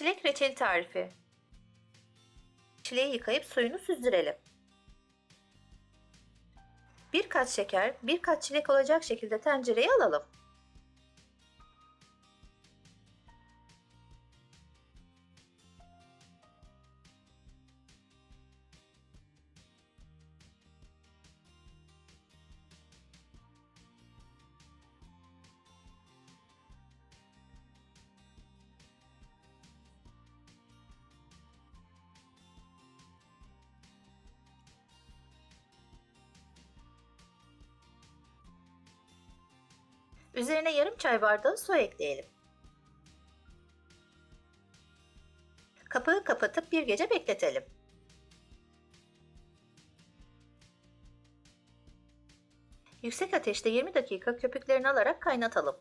Çilek reçeli tarifi. Çileği yıkayıp suyunu süzdürelim. Bir kat şeker, bir kat çilek olacak şekilde tencereye alalım. Üzerine yarım çay bardağı su ekleyelim. Kapağı kapatıp bir gece bekletelim. Yüksek ateşte 20 dakika köpüklerini alarak kaynatalım.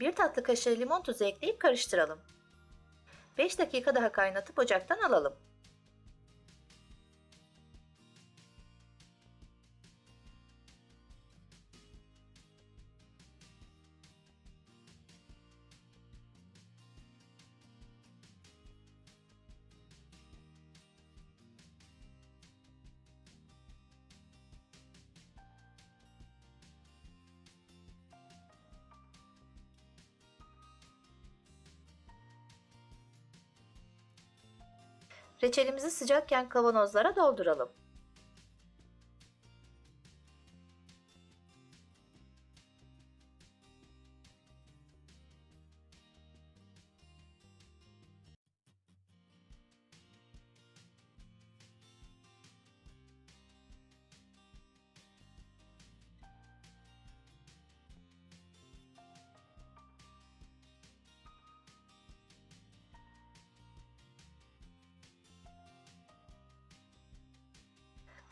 Bir tatlı kaşığı limon tuzu ekleyip karıştıralım. 5 dakika daha kaynatıp ocaktan alalım. Reçelimizi sıcakken kavanozlara dolduralım.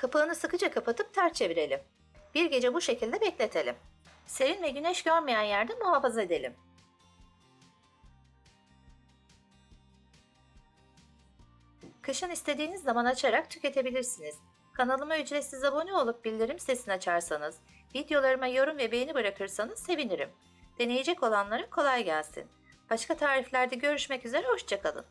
Kapağını sıkıca kapatıp ters çevirelim. Bir gece bu şekilde bekletelim. Serin ve güneş görmeyen yerde muhafaza edelim. Kışın istediğiniz zaman açarak tüketebilirsiniz. Kanalıma ücretsiz abone olup bildirim sesini açarsanız, videolarıma yorum ve beğeni bırakırsanız sevinirim. Deneyecek olanlara kolay gelsin. Başka tariflerde görüşmek üzere, hoşçakalın.